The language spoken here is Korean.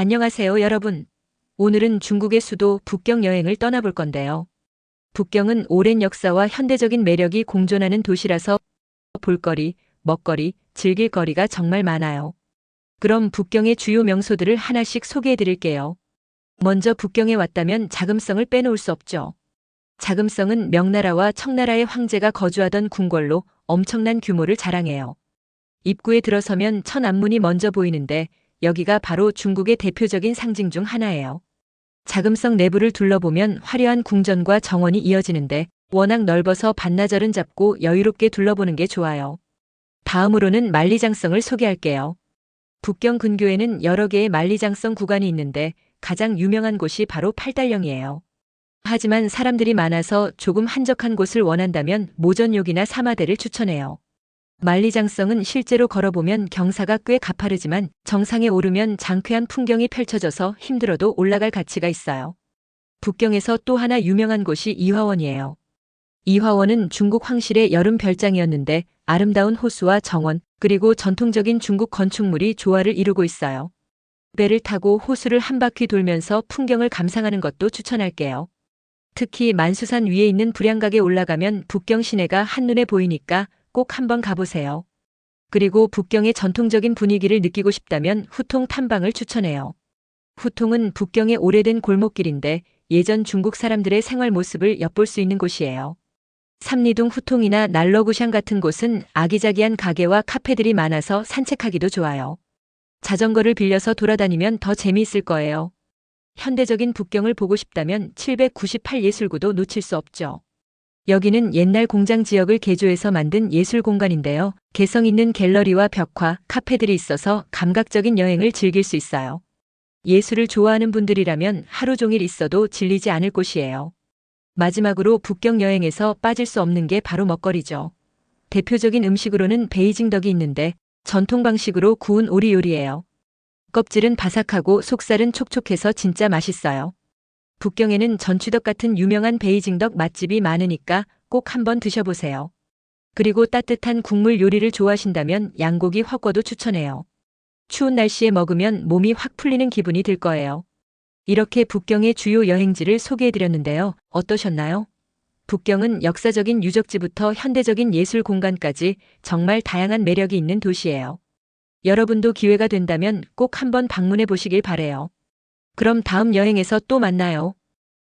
안녕하세요, 여러분. 오늘은 중국의 수도 북경 여행을 떠나볼 건데요. 북경은 오랜 역사와 현대적인 매력이 공존하는 도시라서 볼거리, 먹거리, 즐길 거리가 정말 많아요. 그럼 북경의 주요 명소들을 하나씩 소개해 드릴게요. 먼저 북경에 왔다면 자금성을 빼놓을 수 없죠. 자금성은 명나라와 청나라의 황제가 거주하던 궁궐로 엄청난 규모를 자랑해요. 입구에 들어서면 천 안문이 먼저 보이는데 여기가 바로 중국의 대표적인 상징 중 하나예요. 자금성 내부를 둘러보면 화려한 궁전과 정원이 이어지는데 워낙 넓어서 반나절은 잡고 여유롭게 둘러보는 게 좋아요. 다음으로는 만리장성을 소개할게요. 북경 근교에는 여러 개의 만리장성 구간이 있는데 가장 유명한 곳이 바로 팔달령이에요. 하지만 사람들이 많아서 조금 한적한 곳을 원한다면 모전욕이나 사마대를 추천해요. 만리장성은 실제로 걸어보면 경사가 꽤 가파르지만 정상에 오르면 장쾌한 풍경이 펼쳐져서 힘들어도 올라갈 가치가 있어요. 북경에서 또 하나 유명한 곳이 이화원이에요. 이화원은 중국 황실의 여름 별장이었는데 아름다운 호수와 정원, 그리고 전통적인 중국 건축물이 조화를 이루고 있어요. 배를 타고 호수를 한 바퀴 돌면서 풍경을 감상하는 것도 추천할게요. 특히 만수산 위에 있는 불양각에 올라가면 북경 시내가 한눈에 보이니까 꼭 한번 가보세요. 그리고 북경의 전통적인 분위기를 느끼고 싶다면 후통 탐방을 추천해요. 후통은 북경의 오래된 골목길인데 예전 중국 사람들의 생활 모습을 엿볼 수 있는 곳이에요. 삼리동 후통이나 날러구샹 같은 곳은 아기자기한 가게와 카페들이 많아서 산책하기도 좋아요. 자전거를 빌려서 돌아다니면 더 재미있을 거예요. 현대적인 북경을 보고 싶다면 798 예술구도 놓칠 수 없죠. 여기는 옛날 공장 지역을 개조해서 만든 예술 공간인데요. 개성 있는 갤러리와 벽화, 카페들이 있어서 감각적인 여행을 즐길 수 있어요. 예술을 좋아하는 분들이라면 하루 종일 있어도 질리지 않을 곳이에요. 마지막으로 북경 여행에서 빠질 수 없는 게 바로 먹거리죠. 대표적인 음식으로는 베이징 덕이 있는데 전통 방식으로 구운 오리 요리예요. 껍질은 바삭하고 속살은 촉촉해서 진짜 맛있어요. 북경에는 전취덕 같은 유명한 베이징덕 맛집이 많으니까 꼭 한번 드셔보세요. 그리고 따뜻한 국물 요리를 좋아하신다면 양고기 화궈도 추천해요. 추운 날씨에 먹으면 몸이 확 풀리는 기분이 들 거예요. 이렇게 북경의 주요 여행지를 소개해드렸는데요. 어떠셨나요? 북경은 역사적인 유적지부터 현대적인 예술 공간까지 정말 다양한 매력이 있는 도시예요. 여러분도 기회가 된다면 꼭 한번 방문해 보시길 바래요. 그럼 다음 여행에서 또 만나요.